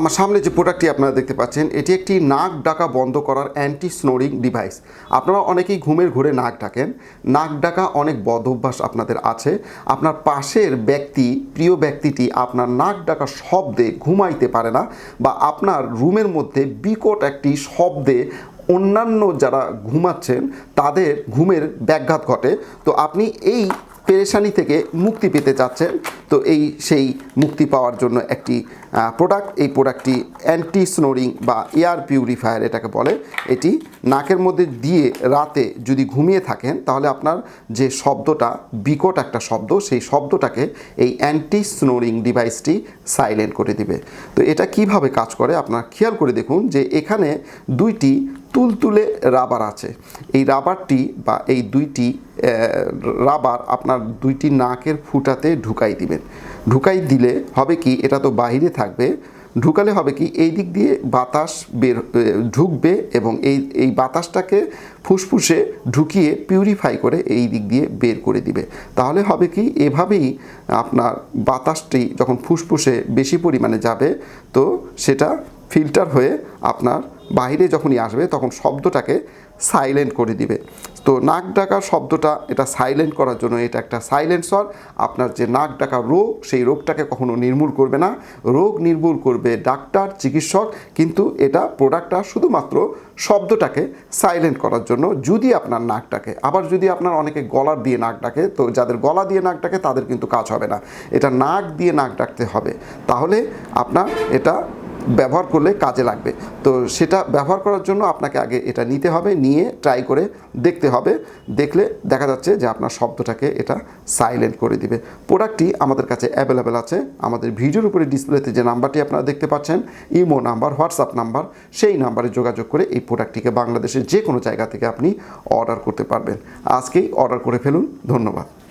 আমার সামনে যে প্রোডাক্টটি আপনারা দেখতে পাচ্ছেন, এটি একটি নাক ডাকা বন্ধ করার অ্যান্টি স্নোরিং ডিভাইস আপনারা অনেকেই ঘুমের ঘুরে নাক ডাকেন। নাক ডাকা অনেক বদ অভ্যাস আপনাদের আছে। আপনার পাশের ব্যক্তি, প্রিয় ব্যক্তিটি আপনার নাক ডাকা শব্দে ঘুমাইতে পারে না বা আপনার রুমের মধ্যে বিকট একটি শব্দে অন্যান্য যারা ঘুমাচ্ছেন, তাদের ঘুমের ব্যাঘাত ঘটে। তো আপনি এই পেরেশানি থেকে মুক্তি পেতে চাচ্ছেন। তো এই সেই মুক্তি পাওয়ার জন্য একটি প্রোডাক্ট এই প্রোডাক্টটি অ্যান্টি স্নোরিং বা এয়ার পিউরিফায়ার এটাকে বলে। এটি নাকের মধ্যে দিয়ে রাতে যদি ঘুমিয়ে থাকেন, তাহলে আপনার যে শব্দটা, বিকট একটা শব্দ, সেই শব্দটাকে এই অ্যান্টি স্নোরিং ডিভাইসটি সাইলেন্ট করে দিবে। তো এটা কীভাবে কাজ করে? আপনার খেয়াল করে দেখুন যে এখানে দুইটি তুলতুলে রাবার আছে। এই রাবারটি বা এই দুইটি রাবার আপনার দুইটি নাকের ফুটাতে ঢুকাই দিবেন। ঢুকাই দিলে হবে কি, এটা তো বাইরে থাকবে। ঢুকালে হবে কি, এই দিক দিয়ে বাতাস বের ঢুকবে এবং এই এই বাতাসটাকে ফুসফুসে ঢুকিয়ে পিউরিফাই করে এই দিক দিয়ে বের করে দিবে। তাহলে হবে কি, এভাবেই আপনার বাতাসটি যখন ফুসফুসে বেশি পরিমাণে যাবে, তো সেটা ফিল্টার হয়ে আপনার বাইরে যখনই আসবে, তখন শব্দটাকে সাইলেন্ট করে দিবে। তো নাক ডাকার শব্দটা, এটা সাইলেন্ট করার জন্য এটা একটা সাইলেন্সর আপনার যে নাক ডাকা রোগ, সেই রোগটাকে কখনো নির্মূল করবে না। রোগ নির্মূল করবে ডাক্তার, চিকিৎসক, কিন্তু এটা প্রোডাক্টটা শুধুমাত্র শব্দটাকে সাইলেন্ট করার জন্য, যদি আপনার নাক ডাকে। আবার যদি আপনার অনেকে গলার দিয়ে নাক ডাকে, তো যাদের গলা দিয়ে নাক ডাকে, তাদের কিন্তু কাজ হবে না। এটা নাক দিয়ে নাক ডাকতে হবে। তাহলে আপনার এটা ব্যবহার করলে কাজে লাগবে। তো সেটা ব্যবহার করার জন্য আপনাকে আগে এটা নিতে হবে, নিয়ে ট্রাই করে দেখতে হবে। দেখলে দেখা যাচ্ছে যে আপনার শব্দটাকে এটা সাইলেন্ট করে দিবে। প্রোডাক্টটি আমাদের কাছে অ্যাভেলেবেল আছে। আমাদের ভিডিওর উপরে ডিসপ্লেতে যে নাম্বারটি আপনারা দেখতে পাচ্ছেন, ইমো নাম্বার, হোয়াটসঅ্যাপ নাম্বার, সেই নাম্বারে যোগাযোগ করে এই প্রোডাক্টটিকে বাংলাদেশের যে কোনো জায়গা থেকে আপনি অর্ডার করতে পারবেন। আজকেই অর্ডার করে ফেলুন। ধন্যবাদ।